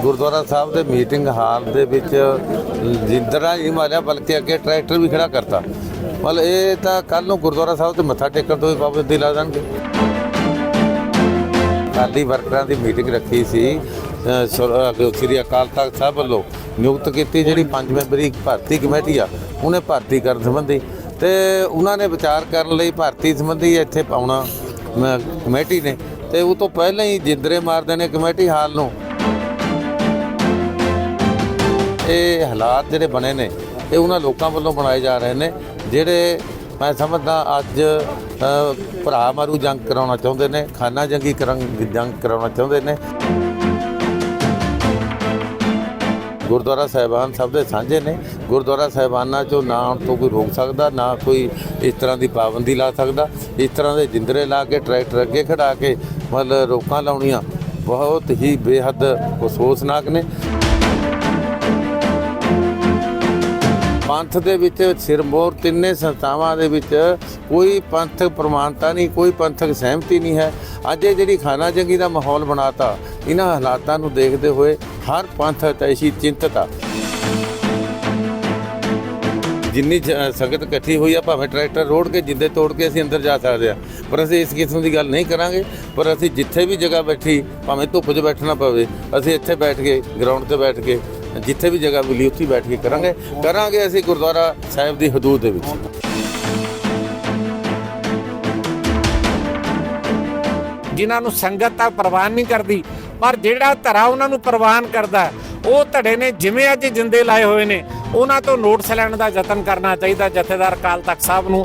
ਗੁਰਦੁਆਰਾ ਸਾਹਿਬ ਦੇ meeting hall ਦੇ ਵਿੱਚ ਜਿੰਦਰਾ ਹੀ ਮਾਰਿਆ, ਬਲਕਿ ਅੱਗੇ ਟਰੈਕਟਰ ਵੀ ਖੜਾ ਕਰਤਾ। ਮਤਲਬ ਇਹ ਤਾਂ ਕੱਲ ਨੂੰ ਗੁਰਦੁਆਰਾ ਸਾਹਿਬ ਤੇ ਮੱਥਾ ਟੇਕਣ ਤੋਂ ਵੀ ਪਾਬੰਦੀ ਲਾ ਦੇਣਗੇ ਅਕਾਲੀ ਵਰਕਰਾਂ ਦੀ ਮੀਟਿੰਗ ਰੱਖੀ ਸੀ ਸ੍ਰੀ ਅਕਾਲ ਤਖਤ ਸਾਹਿਬ ਵੱਲੋਂ ਨਿਯੁਕਤ ਕੀਤੀ ਜਿਹੜੀ ਪੰਜ ਮੈਂਬਰੀ ਭਰਤੀ ਕਮੇਟੀ ਆ, ਉਹਨੇ ਭਰਤੀ ਕਰਨ ਸੰਬੰਧੀ। ਤੇ ਉਹਨਾਂ ਨੇ ਵਿਚਾਰ ਕਰਨ ਲਈ ਭਰਤੀ ਸੰਬੰਧੀ ਇੱਥੇ ਪਾਉਣਾ ਕਮੇਟੀ ਨੇ। ਤੇ ਉਹ ਤੋਂ ਪਹਿਲਾਂ ਹੀ ਜਿੰਦਰੇ ਮਾਰਦੇ ਨੇ ਕਮੇਟੀ ਹਾਲ ਨੂੰ। ਇਹ ਹਾਲਾਤ ਜਿਹੜੇ ਬਣੇ ਨੇ, ਇਹ ਉਹਨਾਂ ਲੋਕਾਂ ਵੱਲੋਂ ਬਣਾਏ ਜਾ ਰਹੇ ਨੇ, ਜਿਹੜੇ ਮੈਂ ਸਮਝਦਾ ਅੱਜ ਭਰਾ ਮਾਰੂ ਜੰਗ ਕਰਾਉਣਾ ਚਾਹੁੰਦੇ ਨੇ, ਖਾਨਾ ਜੰਗੀ ਕਰਨ, ਜੰਗ ਕਰਾਉਣਾ ਚਾਹੁੰਦੇ ਨੇ। ਗੁਰਦੁਆਰਾ ਸਾਹਿਬਾਨ ਸਭ ਦੇ ਸਾਂਝੇ ਨੇ। ਗੁਰਦੁਆਰਾ ਸਾਹਿਬਾਨਾਂ ਚੋਂ ਨਾ ਆਉਣ ਤੋਂ ਕੋਈ ਰੋਕ ਸਕਦਾ, ਨਾ ਕੋਈ ਇਸ ਤਰ੍ਹਾਂ ਦੀ ਪਾਬੰਦੀ ਲਾ ਸਕਦਾ। ਇਸ ਤਰ੍ਹਾਂ ਦੇ ਜਿੰਦਰੇ ਲਾ ਕੇ, ਟਰੈਕਟਰ ਅੱਗੇ ਖੜਾ ਕੇ, ਮਤਲਬ ਰੋਕਾਂ ਲਾਉਣੀਆਂ ਬਹੁਤ ਹੀ ਬੇਹੱਦ ਅਫਸੋਸਨਾਕ ਨੇ। ਪੰਥ ਦੇ ਵਿੱਚ ਸਿਰਮੌਰ ਤਿੰਨੇ ਸੰਸਥਾਵਾਂ ਦੇ ਵਿੱਚ ਕੋਈ ਪੰਥਕ ਪ੍ਰਮਾਣਤਾ ਨਹੀਂ, ਕੋਈ ਪੰਥਕ ਸਹਿਮਤੀ ਨਹੀਂ ਹੈ। ਅੱਜ ਇਹ ਜਿਹੜੀ ਖਾਨਾ ਜੰਗੀ ਦਾ ਮਾਹੌਲ ਬਣਾਤਾ, ਇਹਨਾਂ ਹਾਲਾਤਾਂ ਨੂੰ ਦੇਖਦੇ ਹੋਏ ਹਰ ਪੰਥ ਅਤੈਸ਼ੀ ਚਿੰਤਤ ਆ। ਜਿੰਨੀ ਸੰਗਤ ਇਕੱਠੀ ਹੋਈ ਆ, ਭਾਵੇਂ ਟਰੈਕਟਰ ਰੋੜ ਕੇ, ਜਿੰਦੇ ਤੋੜ ਕੇ ਅਸੀਂ ਅੰਦਰ ਜਾ ਸਕਦੇ ਆ। ਪਰ ਅਸੀਂ ਇਸ ਕਿਸਮ ਦੀ ਗੱਲ ਨਹੀਂ ਕਰਾਂਗੇ। ਪਰ ਅਸੀਂ ਜਿੱਥੇ ਵੀ ਜਗ੍ਹਾ ਬੈਠੀ, ਭਾਵੇਂ ਧੁੱਪ 'ਚ ਬੈਠਣਾ ਪਵੇ, ਅਸੀਂ ਇੱਥੇ ਬੈਠ ਕੇ ਗਰਾਊਂਡ ਤੇ ਬੈਠ ਕੇ ਜਿੱਥੇ ਵੀ ਜਗ੍ਹਾ ਮਿਲੀ ਉੱਥੇ ਬੈਠ ਕੇ ਕਰਾਂਗੇ। ਕਰਾਂਗੇ ਅਸੀਂ ਗੁਰਦੁਆਰਾ ਸਾਹਿਬ ਦੀ ਹਦੂਦ ਦੇ ਵਿੱਚ। ਜਿਨ੍ਹਾਂ ਨੂੰ ਸੰਗਤ ਤਾਂ ਪ੍ਰਵਾਨ ਨਹੀਂ ਕਰਦੀ ਪਰ ਜਿਹੜਾ ਧੜਾ ਉਹਨਾਂ ਨੂੰ ਪ੍ਰਵਾਨ ਕਰਦਾ ਉਹ ਧੜੇ ਨੇ ਜਿਵੇਂ ਅੱਜ ਜਿੰਦੇ ਲਾਏ ਹੋਏ ਨੇ ਉਹਨਾਂ ਤੋਂ ਨੋਟਿਸ ਲੈਣ ਦਾ ਯਤਨ ਕਰਨਾ ਚਾਹੀਦਾ ਜਥੇਦਾਰ ਅਕਾਲ ਤਖਤ ਸਾਹਿਬ ਨੂੰ।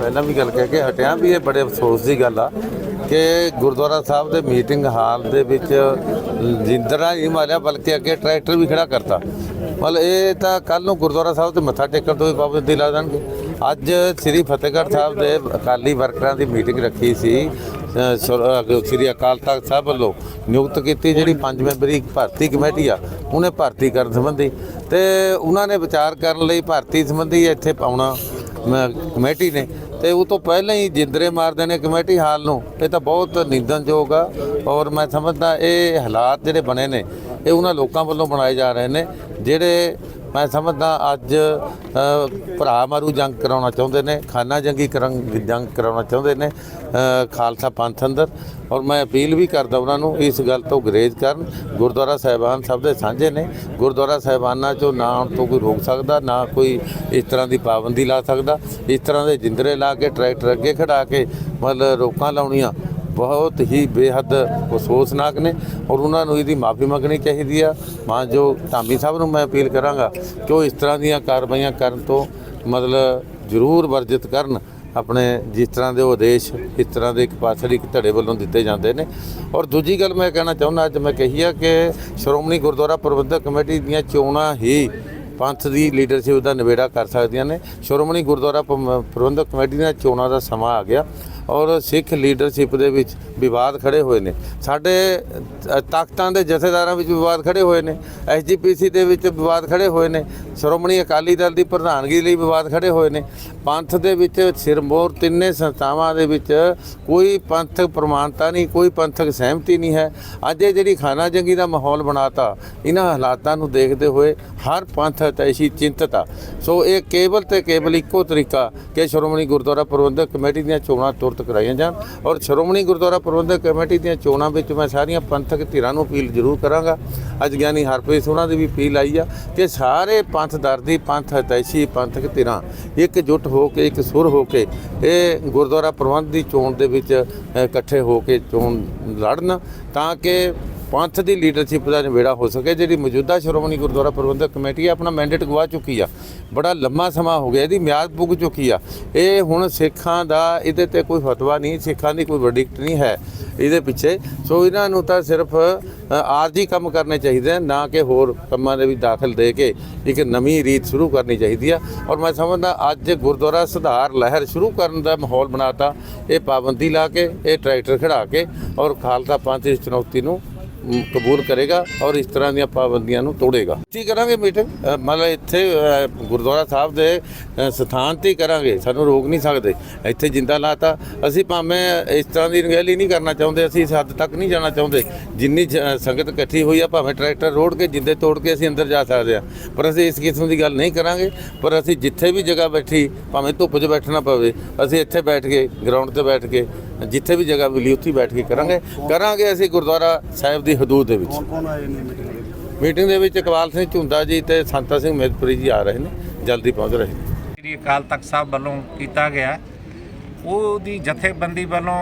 ਪਹਿਲਾਂ ਵੀ ਗੱਲ ਕਹਿ ਕੇ ਹਟਿਆ ਵੀ ਇਹ ਬੜੇ ਅਫਸੋਸ ਦੀ ਗੱਲ ਆ। ਕਿ ਗੁਰਦੁਆਰਾ ਸਾਹਿਬ ਦੇ ਮੀਟਿੰਗ ਹਾਲ ਦੇ ਵਿੱਚ ਜਿੰਦਰਾ ਹੀ ਮਾਰਿਆ, ਬਲਕਿ ਅੱਗੇ ਟਰੈਕਟਰ ਵੀ ਖੜਾ ਕਰਤਾ। ਮਤਲਬ ਇਹ ਤਾਂ ਕੱਲ ਨੂੰ ਗੁਰਦੁਆਰਾ ਸਾਹਿਬ ਤੇ ਮੱਥਾ ਟੇਕਣ ਤੋਂ ਵੀ ਪਾਬੰਦੀ ਲਾ ਦੇਣਗੇ। ਅੱਜ ਸ੍ਰੀ ਫਤਿਹਗੜ੍ਹ ਸਾਹਿਬ ਦੇ ਅਕਾਲੀ ਵਰਕਰਾਂ ਦੀ ਮੀਟਿੰਗ ਰੱਖੀ ਸੀ ਸ੍ਰੀ ਅਕਾਲ ਤਖਤ ਸਾਹਿਬ ਵੱਲੋਂ ਨਿਯੁਕਤ ਕੀਤੀ, ਜਿਹੜੀ ਪੰਜ ਮੈਂਬਰੀ ਭਰਤੀ ਕਮੇਟੀ ਆ, ਉਹਨੇ ਭਰਤੀ ਕਰਨ ਸੰਬੰਧੀ। ਤੇ ਉਹਨਾਂ ਨੇ ਵਿਚਾਰ ਕਰਨ ਲਈ ਭਰਤੀ ਸੰਬੰਧੀ ਇੱਥੇ ਪਾਉਣਾ ਕਮੇਟੀ ਨੇ ਤੇ ਉਹ ਤੋਂ ਪਹਿਲਾਂ ਹੀ ਜਿੰਦਰੇ ਮਾਰਦੇ ਨੇ ਕਮੇਟੀ ਹਾਲ ਨੂੰ, ਇਹ ਤਾਂ ਬਹੁਤ ਨਿੰਦਨਯੋਗ ਆ ਔਰ ਮੈਂ ਸਮਝਦਾ ਇਹ ਹਾਲਾਤ ਜਿਹੜੇ ਬਣੇ ਨੇ, ਇਹ ਉਹਨਾਂ ਲੋਕਾਂ ਵੱਲੋਂ ਬਣਾਏ ਜਾ ਰਹੇ ਨੇ, ਜਿਹੜੇ ਮੈਂ ਸਮਝਦਾ ਅੱਜ ਭਰਾ ਮਾਰੂ ਜੰਗ ਕਰਾਉਣਾ ਚਾਹੁੰਦੇ ਨੇ, ਖਾਨਾ ਜੰਗੀ ਕਰਨ ਜੰਗ ਕਰਾਉਣਾ ਚਾਹੁੰਦੇ ਨੇ ਖਾਲਸਾ ਪੰਥ ਅੰਦਰ। ਔਰ ਮੈਂ ਅਪੀਲ ਵੀ ਕਰਦਾ ਉਹਨਾਂ ਨੂੰ ਇਸ ਗੱਲ ਤੋਂ ਗਰੇਜ਼ ਕਰਨ। ਗੁਰਦੁਆਰਾ ਸਾਹਿਬਾਨ ਸਭ ਦੇ ਸਾਂਝੇ ਨੇ। ਗੁਰਦੁਆਰਾ ਸਾਹਿਬਾਨਾਂ ਚੋਂ ਨਾ ਆਉਣ ਤੋਂ ਕੋਈ ਰੋਕ ਸਕਦਾ, ਨਾ ਕੋਈ ਇਸ ਤਰ੍ਹਾਂ ਦੀ ਪਾਬੰਦੀ ਲਾ ਸਕਦਾ। ਇਸ ਤਰ੍ਹਾਂ ਦੇ ਜਿੰਦਰੇ ਲਾ ਕੇ, ਟਰੈਕਟਰ ਅੱਗੇ ਖੜਾ ਕੇ, ਮਤਲਬ ਰੋਕਾਂ ਲਾਉਣੀਆਂ ਬਹੁਤ ਹੀ ਬੇਹੱਦ ਅਫਸੋਸਨਾਕ ਨੇ। ਔਰ ਉਹਨਾਂ ਨੂੰ ਇਹਦੀ ਮਾਫੀ ਮੰਗਣੀ ਚਾਹੀਦੀ ਆ। ਮਾਂ ਜੋ ਧਾਮੀ ਸਾਹਿਬ ਨੂੰ ਮੈਂ ਅਪੀਲ ਕਰਾਂਗਾ ਕਿ ਉਹ ਇਸ ਤਰ੍ਹਾਂ ਦੀਆਂ ਕਾਰਵਾਈਆਂ ਕਰਨ ਤੋਂ ਮਤਲਬ ਜ਼ਰੂਰ ਵਰਜਿਤ ਕਰਨ। ਆਪਣੇ ਜਿਸ ਤਰ੍ਹਾਂ ਦੇ ਉਹ ਆਦੇਸ਼ ਇਸ ਤਰ੍ਹਾਂ ਦੇ ਇੱਕ ਪਾਸੜੀ ਇੱਕ ਧੜੇ ਵੱਲੋਂ ਦਿੱਤੇ ਜਾਂਦੇ ਨੇ। ਔਰ ਦੂਜੀ ਗੱਲ ਮੈਂ ਕਹਿਣਾ ਚਾਹੁੰਦਾ, ਅੱਜ ਮੈਂ ਕਹੀ ਆ ਕਿ ਸ਼੍ਰੋਮਣੀ ਗੁਰਦੁਆਰਾ ਪ੍ਰਬੰਧਕ ਕਮੇਟੀ ਦੀਆਂ ਚੋਣਾਂ ਹੀ ਪੰਥ ਦੀ ਲੀਡਰਸ਼ਿਪ ਦਾ ਨਿਬੇੜਾ ਕਰ ਸਕਦੀਆਂ ਨੇ। ਸ਼੍ਰੋਮਣੀ ਗੁਰਦੁਆਰਾ ਪ- ਪ੍ਰਬੰਧਕ ਕਮੇਟੀ ਦੀਆਂ ਚੋਣਾਂ ਦਾ ਸਮਾਂ ਆ ਗਿਆ। ਔਰ ਸਿੱਖ ਲੀਡਰਸ਼ਿਪ ਦੇ ਵਿੱਚ ਵਿਵਾਦ ਖੜੇ ਹੋਏ ਨੇ। ਸਾਡੇ ਤਾਕਤਾਂ ਦੇ ਜਥੇਦਾਰਾਂ ਵਿੱਚ ਵਿਵਾਦ ਖੜੇ ਹੋਏ ਨੇ। ਐਸਜੀਪੀਸੀ ਦੇ ਵਿੱਚ ਵਿਵਾਦ ਖੜੇ ਹੋਏ ਨੇ। ਸ਼੍ਰੋਮਣੀ ਅਕਾਲੀ ਦਲ ਦੀ ਪ੍ਰਧਾਨਗੀ ਲਈ ਵਿਵਾਦ ਖੜੇ ਹੋਏ ਨੇ। ਪੰਥ ਦੇ ਵਿੱਚ ਸਿਰਮੌਰ ਤਿੰਨੇ ਸੰਸਥਾਵਾਂ ਦੇ ਵਿੱਚ ਕੋਈ ਪੰਥਕ ਪ੍ਰਮਾਣਤਾ ਨਹੀਂ, ਕੋਈ ਪੰਥਕ ਸਹਿਮਤੀ ਨਹੀਂ ਹੈ। ਅੱਜ ਇਹ ਜਿਹੜੀ ਖਾਨਾ ਜੰਗੀ ਦਾ ਮਾਹੌਲ ਬਣਾਤਾ, ਇਹਨਾਂ ਹਾਲਾਤਾਂ ਨੂੰ ਦੇਖਦੇ ਹੋਏ ਹਰ ਪੰਥ ਤੈਸੀ ਚਿੰਤਤ ਆ। ਸੋ ਇਹ ਕੇਵਲ ਤੇ ਕੇਵਲ ਇੱਕੋ ਤਰੀਕਾ ਕਿ ਸ਼੍ਰੋਮਣੀ ਗੁਰਦੁਆਰਾ ਪ੍ਰਬੰਧਕ ਕਮੇਟੀ ਦੀਆਂ ਚੋਣਾਂ ਤੁਰਤ ਕਰਾਈਆਂ ਜਾਣ। ਔਰ ਸ਼੍ਰੋਮਣੀ ਗੁਰਦੁਆਰਾ ਪ੍ਰਬੰਧਕ ਕਮੇਟੀ ਦੀਆਂ ਚੋਣਾਂ ਵਿੱਚ ਮੈਂ ਸਾਰੀਆਂ ਪੰਥਕ ਧਿਰਾਂ ਨੂੰ ਅਪੀਲ ਜ਼ਰੂਰ ਕਰਾਂਗਾ। ਅੱਜ ਗਿਆਨੀ ਹਰਪ੍ਰੀਤ ਉਹਨਾਂ ਦੀ ਵੀ ਅਪੀਲ ਆਈ ਆ ਕਿ ਸਾਰੇ ਪੰਥ ਦਰਦੀ, ਪੰਥ ਹਤੈਸ਼ੀ, ਪੰਥਕ ਧਿਰਾਂ ਇਕਜੁੱਟ ਹੋ ਕੇ, ਇੱਕ ਸੁਰ ਹੋ ਕੇ ਇਹ ਗੁਰਦੁਆਰਾ ਪ੍ਰਬੰਧ ਦੀ ਚੋਣ ਦੇ ਵਿੱਚ ਇਕੱਠੇ ਹੋ ਕੇ ਚੋਣ ਲੜਨ ਤਾਂ ਕਿ ਪੰਥ ਦੀ ਲੀਡਰਸ਼ਿਪ ਦਾ ਨਿਬੇੜਾ ਹੋ ਸਕੇ ਜਿਹੜੀ ਮੌਜੂਦਾ ਸ਼੍ਰੋਮਣੀ ਗੁਰਦੁਆਰਾ ਪ੍ਰਬੰਧਕ ਕਮੇਟੀ ਹੈ ਆਪਣਾ ਮੈਂਡੇਟ ਗਵਾ ਚੁੱਕੀ ਆ। ਬੜਾ ਲੰਮਾ ਸਮਾਂ ਹੋ ਗਿਆ ਇਹਦੀ ਮਿਆਦ ਪੁੱਗ ਚੁੱਕੀ ਆ। ਇਹ ਹੁਣ ਸਿੱਖਾਂ ਦਾ ਇਹਦੇ ਤੇ ਕੋਈ ਫਤਵਾ ਨਹੀਂ ਸਿੱਖਾਂ ਦੀ ਕੋਈ ਵਰਡਿਕਟ ਨਹੀਂ ਹੈ ਇਹਦੇ ਪਿੱਛੇ। ਸੋ ਇਹਨਾਂ ਨੂੰ ਤਾਂ ਸਿਰਫ ਅ, ਆਰਜੀ ਕੰਮ ਕਰਨੇ ਚਾਹੀਦੇ ਨਾ ਕਿ ਹੋਰ ਕੰਮਾਂ ਦੇ ਵਿੱਚ ਦਾਖਲ ਦੇ ਕੇ ਇੱਕ ਨਵੀਂ ਰੀਤ ਸ਼ੁਰੂ ਕਰਨੀ ਚਾਹੀਦੀ ਆ। ਔਰ ਮੈਂ ਸਮਝਦਾ ਅੱਜ ਗੁਰਦੁਆਰਾ ਸੁਧਾਰ ਲਹਿਰ ਸ਼ੁਰੂ ਕਰਨ ਦਾ ਮਾਹੌਲ ਬਣਾਤਾ ਇਹ ਪਾਬੰਦੀ ਲਾ ਕੇ ਇਹ ਟਰੈਕਟਰ ਖੜਾ ਕੇ ਔਰ ਖਾਲਸਾ ਪੰਥ ਦੀ ਚੁਣੌਤੀ ਨੂੰ ਕਬੂਲ ਕਰੇਗਾ ਔਰ ਇਸ ਤਰ੍ਹਾਂ ਦੀਆਂ ਪਾਬੰਦੀਆਂ ਨੂੰ ਤੋੜੇਗਾ। ਕੀ ਕਰਾਂਗੇ ਮੀਟਿੰਗ? ਮਤਲਬ ਇੱਥੇ ਗੁਰਦੁਆਰਾ ਸਾਹਿਬ ਦੇ ਸਥਾਨ ਤੇ ਹੀ ਕਰਾਂਗੇ। ਸਾਨੂੰ ਰੋਕ ਨਹੀਂ ਸਕਦੇ। ਇੱਥੇ ਜਿੰਦਾ ਲਾਤਾ। ਅਸੀਂ ਭਾਵੇਂ ਇਸ ਤਰ੍ਹਾਂ ਦੀ ਰੰਗੈਲੀ ਨਹੀਂ ਕਰਨਾ ਚਾਹੁੰਦੇ। ਅਸੀਂ ਇਸ ਹੱਦ ਤੱਕ ਨਹੀਂ ਜਾਣਾ ਚਾਹੁੰਦੇ। ਜਿੰਨੀ ਜ- ਸੰਗਤ ਇਕੱਠੀ ਹੋਈ ਆ, ਭਾਵੇਂ ਟਰੈਕਟਰ ਰੋੜ ਕੇ ਜਿੰਦੇ ਤੋੜ ਕੇ ਅਸੀਂ ਅੰਦਰ ਜਾ ਸਕਦੇ ਆ। ਪਰ ਅਸੀਂ ਇਸ ਕਿਸਮ ਦੀ ਗੱਲ ਨਹੀਂ ਕਰਾਂਗੇ। ਪਰ ਅਸੀਂ ਜਿੱਥੇ ਵੀ ਜਗ੍ਹਾ ਬੈਠੀ, ਭਾਵੇਂ ਧੁੱਪ 'ਚ ਬੈਠਣਾ ਪਵੇ, ਅਸੀਂ ਇੱਥੇ ਬੈਠ ਕੇ, ਗਰਾਊਂਡ ਤੇ ਬੈਠ ਕੇ ਜਿੱਥੇ ਵੀ ਜਗ੍ਹਾ ਮਿਲੀ ਉੱਥੇ ਬੈਠ ਕੇ ਕਰਾਂਗੇ। ਕਰਾਂਗੇ ਅਸੀਂ ਗੁਰਦੁਆਰਾ ਸਾਹਿਬ ਦੀ ਹਦੂਦ ਦੇ ਵਿੱਚ। ਕੌਣ ਆਏ ਨੇ ਮੀਟਿੰਗ ਦੇ ਵਿੱਚ? ਮੀਟਿੰਗ ਦੇ ਵਿੱਚ ਇਕਬਾਲ ਸਿੰਘ ਝੁੰਦਾ ਜੀ ਤੇ ਸੰਤਾ ਸਿੰਘ ਮੇਦਪੁਰੀ ਜੀ ਆ ਰਹੇ ਨੇ ਜਲਦੀ ਪਹੁੰਚ ਰਹੇ ਨੇ। ਸ੍ਰੀ ਅਕਾਲ ਤਖਤ ਸਾਹਿਬ ਵੱਲੋਂ ਕੀਤਾ ਗਿਆ। ਉਹਦੀ ਜਥੇਬੰਦੀ ਵੱਲੋਂ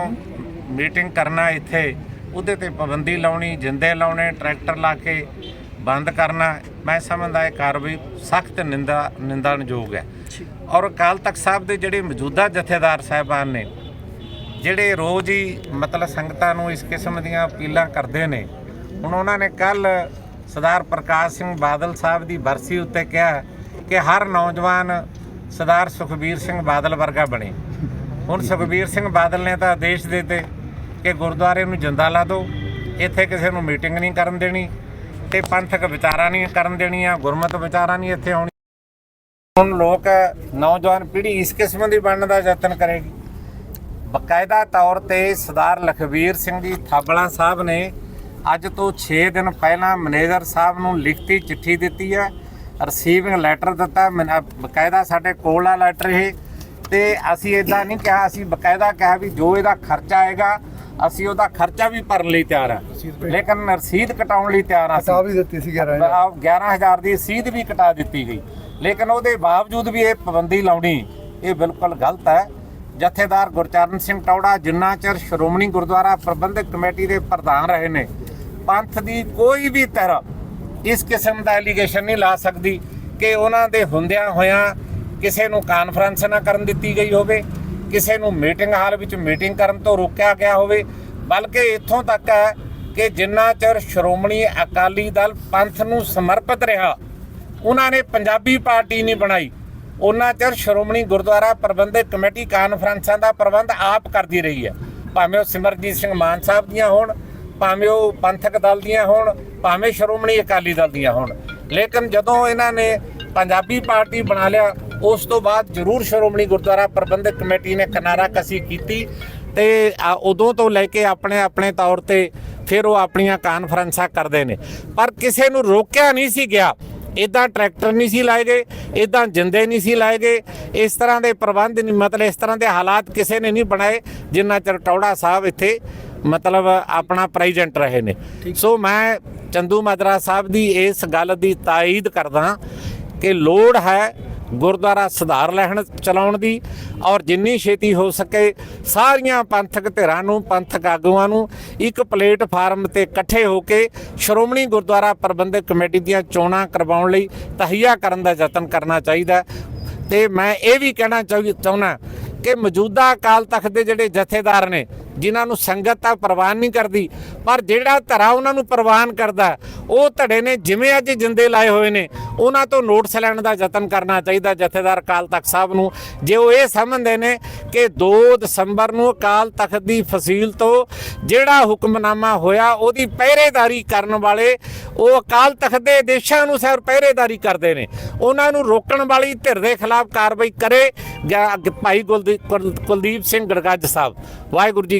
ਮੀਟਿੰਗ ਕਰਨਾ ਇੱਥੇ ਉਹਦੇ ਤੇ ਪਾਬੰਦੀ ਲਾਉਣੀ ਜਿੰਦੇ ਲਾਉਣੇ ਟਰੈਕਟਰ ਲਾ ਕੇ ਬੰਦ ਕਰਨਾ ਮੈਂ ਸਮਝਦਾ ਇਹ ਕਾਰਵਾਈ ਸਖਤ ਨਿੰਦਾ ਨਿੰਦਣਯੋਗ ਹੈ। ਔਰ ਅਕਾਲ ਤਖਤ ਸਾਹਿਬ ਦੇ ਜਿਹੜੇ ਮੌਜੂਦਾ ਜਥੇਦਾਰ ਸਾਹਿਬਾਨ ਨੇ ਜਿਹੜੇ ਰੋਜ਼ ਹੀ ਮਤਲਬ ਸੰਗਤਾਂ ਨੂੰ ਇਸ ਕਿਸਮ ਦੀਆਂ ਅਪੀਲਾਂ ਕਰਦੇ ਨੇ, ਹੁਣ ਉਹਨਾਂ ਨੇ ਕੱਲ ਸਰਦਾਰ ਪ੍ਰਕਾਸ਼ ਸਿੰਘ ਬਾਦਲ ਸਾਹਿਬ ਦੀ ਬਰਸੀ ਉੱਤੇ ਕਿਹਾ ਕਿ ਹਰ ਨੌਜਵਾਨ ਸਰਦਾਰ ਸੁਖਬੀਰ ਸਿੰਘ ਬਾਦਲ ਵਰਗਾ ਬਣੇ। ਹੁਣ ਸੁਖਬੀਰ ਸਿੰਘ ਬਾਦਲ ਨੇ ਤਾਂ ਆਦੇਸ਼ ਦਿੱਤੇ ਕਿ ਗੁਰਦੁਆਰੇ ਨੂੰ ਜਿੰਦਾ ਲਾ ਦਿਓ, ਇੱਥੇ ਕਿਸੇ ਨੂੰ ਮੀਟਿੰਗ ਨਹੀਂ ਕਰਨ ਦੇਣੀ ਤੇ ਪੰਥਕ ਵਿਚਾਰਾਂ ਨਹੀਂ ਕਰਨ ਦੇਣੀਆਂ, ਗੁਰਮਤਿ ਵਿਚਾਰਾਂ ਨਹੀਂ ਇੱਥੇ ਆਉਣੀ ਹੁਣ ਲੋਕ ਨੌਜਵਾਨ ਪੀੜ੍ਹੀ ਇਸ ਕਿਸਮ ਦੀ ਬਣਨ ਦਾ ਯਤਨ ਕਰੇਗੀ। ਬਕਾਇਦਾ ਤੌਰ ਤੇ ਸਰਦਾਰ ਲਖਵੀਰ ਸਿੰਘ ਜੀ ਥਾਬਲਾ ਸਾਹਿਬ ਨੇ ਅੱਜ ਤੋਂ 6 ਦਿਨ ਪਹਿਲਾਂ ਮੈਨੇਜਰ ਸਾਹਿਬ ਨੂੰ ਲਿਖਤੀ ਚਿੱਠੀ ਦਿੱਤੀ ਹੈ ਰਿਸੀਵਿੰਗ ਲੈਟਰ ਦਿੱਤਾ ਬਕਾਇਦਾ ਸਾਡੇ ਕੋਲ ਆ ਲੈਟਰ ਇਹ ਤੇ ਅਸੀਂ ਇਦਾਂ ਨਹੀਂ ਕਿਹਾ ਅਸੀਂ ਬਕਾਇਦਾ ਕਿਹਾ ਵੀ ਜੋ ਇਹਦਾ ਖਰਚਾ ਆਏਗਾ ਅਸੀਂ ਉਹਦਾ ਖਰਚਾ ਵੀ ਭਰਨ ਲਈ ਤਿਆਰ ਹਾਂ। ਲੇਕਿਨ ਰਸੀਦ ਕਟਾਉਣ ਲਈ ਤਿਆਰ ਹਾਂ ਕਿਤਾਬ ਵੀ ਦਿੱਤੀ ਸੀ 11 ਆ 11000 ਦੀ ਰਸੀਦ ਵੀ ਕਟਾ ਦਿੱਤੀ ਗਈ। ਲੇਕਿਨ ਉਹਦੇ ਬਾਵਜੂਦ ਵੀ ਇਹ ਪਾਬੰਦੀ ਲਾਉਣੀ ਇਹ ਬਿਲਕੁਲ ਗਲਤ ਹੈ। ਜਥੇਦਾਰ ਗੁਰਚਰਨ ਸਿੰਘ ਟੌੜਾ ਜਿੰਨਾ ਚਿਰ ਸ਼੍ਰੋਮਣੀ ਗੁਰਦੁਆਰਾ ਪ੍ਰਬੰਧਕ ਕਮੇਟੀ ਦੇ ਪ੍ਰਧਾਨ ਰਹੇ ਨੇ, ਪੰਥ ਦੀ ਕੋਈ ਵੀ ਤਰ੍ਹਾਂ ਇਸ ਕਿਸਮ ਦਾ ਐਲੀਗੇਸ਼ਨ ਨਹੀਂ ਲਾ ਸਕਦੀ ਕਿ ਉਹਨਾਂ ਦੇ ਹੁੰਦਿਆਂ ਹੋਇਆਂ ਕਿਸੇ ਨੂੰ ਕਾਨਫਰੰਸ ਨਾ ਕਰਨ ਦਿੱਤੀ ਗਈ ਹੋਵੇ, ਕਿਸੇ ਨੂੰ ਮੀਟਿੰਗ ਹਾਲ ਵਿੱਚ ਮੀਟਿੰਗ ਕਰਨ ਤੋਂ ਰੋਕਿਆ ਗਿਆ ਹੋਵੇ, ਬਲਕਿ ਇੱਥੋਂ ਤੱਕ ਹੈ ਕਿ ਜਿੰਨਾ ਚਿਰ ਸ਼੍ਰੋਮਣੀ ਅਕਾਲੀ ਦਲ ਪੰਥ ਨੂੰ ਸਮਰਪਿਤ ਰਿਹਾ, ਉਹਨਾਂ ਨੇ ਪੰਜਾਬੀ ਪਾਰਟੀ ਨਹੀਂ ਬਣਾਈ ਉਹਨਾਂ ਚਿਰ ਸ਼੍ਰੋਮਣੀ ਗੁਰਦੁਆਰਾ ਪ੍ਰਬੰਧਕ ਕਮੇਟੀ ਕਾਨਫਰੰਸਾਂ ਦਾ ਪ੍ਰਬੰਧ ਆਪ ਕਰਦੀ ਰਹੀ ਹੈ। ਭਾਵੇਂ ਉਹ ਸਿਮਰਜੀਤ ਸਿੰਘ ਮਾਨ ਸਾਹਿਬ ਦੀਆਂ ਹੋਣ, ਭਾਵੇਂ ਉਹ ਪੰਥਕ ਦਲ ਦੀਆਂ ਹੋਣ, ਭਾਵੇਂ ਸ਼੍ਰੋਮਣੀ ਅਕਾਲੀ ਦਲ ਦੀਆਂ ਹੋਣ। ਲੇਕਿਨ ਜਦੋਂ ਇਹਨਾਂ ਨੇ ਪੰਜਾਬੀ ਪਾਰਟੀ ਬਣਾ ਲਿਆ, ਉਸ ਤੋਂ ਬਾਅਦ ਜ਼ਰੂਰ ਸ਼੍ਰੋਮਣੀ ਗੁਰਦੁਆਰਾ ਪ੍ਰਬੰਧਕ ਕਮੇਟੀ ਨੇ ਕਿਨਾਰਾ ਕਸੀ ਕੀਤੀ ਤੇ ਉਦੋਂ ਤੋਂ ਲੈ ਕੇ ਆਪਣੇ ਆਪਣੇ ਤੌਰ ਤੇ ਫਿਰ ਉਹ ਆਪਣੀਆਂ ਕਾਨਫਰੰਸਾਂ ਕਰਦੇ ਨੇ। ਪਰ ਕਿਸੇ ਨੂੰ ਰੋਕਿਆ ਨਹੀਂ ਸੀ ਗਿਆ। ਇਦਾਂ ਟਰੈਕਟਰ ਨਹੀਂ ਸੀ ਲਾਏ ਗਏ ਇਦਾਂ ਜਿੰਦੇ ਨਹੀਂ ਸੀ ਲਾਏ ਗਏ। ਇਸ ਤਰ੍ਹਾਂ ਦੇ ਪ੍ਰਬੰਧ ਨਹੀਂ ਮਤਲਬ ਇਸ ਤਰ੍ਹਾਂ ਦੇ ਹਾਲਾਤ ਕਿਸੇ ਨੇ ਨਹੀਂ ਬਣਾਏ ਜਿੰਨਾ ਚਿਰ ਟੌੜਾ ਸਾਹਿਬ ਇੱਥੇ ਮਤਲਬ ਆਪਣਾ ਪ੍ਰੈਜ਼ੈਂਟ ਰਹੇ ਨੇ। ਸੋ ਮੈਂ ਚੰਦੂ ਮਾਜਰਾ ਸਾਹਿਬ ਦੀ ਇਸ ਗੱਲ ਦੀ ਤਾਇਦ ਕਰਦਾ ਕਿ ਲੋੜ ਹੈ ਗੁਰਦੁਆਰਾ ਸੁਧਾਰ ਲੈਣ ਚਲਾਉਣ ਦੀ ਔਰ ਜਿੰਨੀ ਛੇਤੀ ਹੋ ਸਕੇ ਸਾਰੀਆਂ ਪੰਥਕ ਧਿਰਾਂ ਨੂੰ, ਪੰਥਕ ਆਗੂਆਂ ਨੂੰ ਇੱਕ ਪਲੇਟਫਾਰਮ ਤੇ ਇਕੱਠੇ ਹੋ ਕੇ ਸ਼੍ਰੋਮਣੀ ਗੁਰਦੁਆਰਾ ਪ੍ਰਬੰਧਕ ਕਮੇਟੀ ਦੀਆਂ ਚੋਣਾਂ ਕਰਵਾਉਣ ਲਈ ਤਹੀਆ ਕਰਨ ਦਾ ਯਤਨ ਕਰਨਾ ਚਾਹੀਦਾ ਹੈ। ਤੇ ਮੈਂ ਇਹ ਵੀ ਕਹਿਣਾ ਚਾਹੀ- ਚਾਹੁੰਦਾ ਕਿ ਮੌਜੂਦਾ ਅਕਾਲ ਤਖਤ ਦੇ ਜਿਹੜੇ ਜਥੇਦਾਰ ਨੇ ਜਿਨ੍ਹਾਂ ਨੂੰ ਸੰਗਤ ਤਾਂ ਪ੍ਰਵਾਨ ਨਹੀਂ ਕਰਦੀ, ਪਰ ਜਿਹੜਾ ਧਰਾ ਉਹਨਾਂ ਨੂੰ ਪ੍ਰਵਾਨ ਕਰਦਾ, ਉਹ ਧੜੇ ਨੇ ਜਿਵੇਂ ਅੱਜ ਜਿੰਦੇ ਲਾਏ ਹੋਏ ਨੇ, ਉਹਨਾਂ ਤੋਂ ਨੋਟਸ ਲੈਣ ਦਾ ਯਤਨ ਕਰਨਾ ਚਾਹੀਦਾ ਜਥੇਦਾਰ ਅਕਾਲ ਤਖਤ ਸਾਹਿਬ ਨੂੰ। ਜੇ ਉਹ ਇਹ ਸਮਝਦੇ ਨੇ ਕਿ 2 ਦਸੰਬਰ ਨੂੰ ਅਕਾਲ ਤਖਤ ਦੀ ਫਸੀਲ ਤੋਂ ਜਿਹੜਾ ਹੁਕਮਨਾਮਾ ਹੋਇਆ, ਉਹਦੀ ਪਹਿਰੇਦਾਰੀ ਕਰਨ ਵਾਲੇ, ਉਹ ਅਕਾਲ ਤਖਤ ਦੇ ਦੇਸ਼ਾਂ ਅਨੁਸਾਰ ਪਹਿਰੇਦਾਰੀ ਕਰਦੇ ਨੇ। ਉਹਨਾਂ ਨੂੰ ਰੋਕਣ ਵਾਲੀ ਧਿਰ ਦੇ ਖਿਲਾਫ ਕਾਰਵਾਈ ਕਰੇ ਭਾਈ ਗੁਲਦੀ- ਕੁਲ- ਕੁਲਦੀਪ ਸਿੰਘ ਗੜਗੱਜ ਸਾਹਿਬ। ਵਾਹਿਗੁਰੂ ਜੀ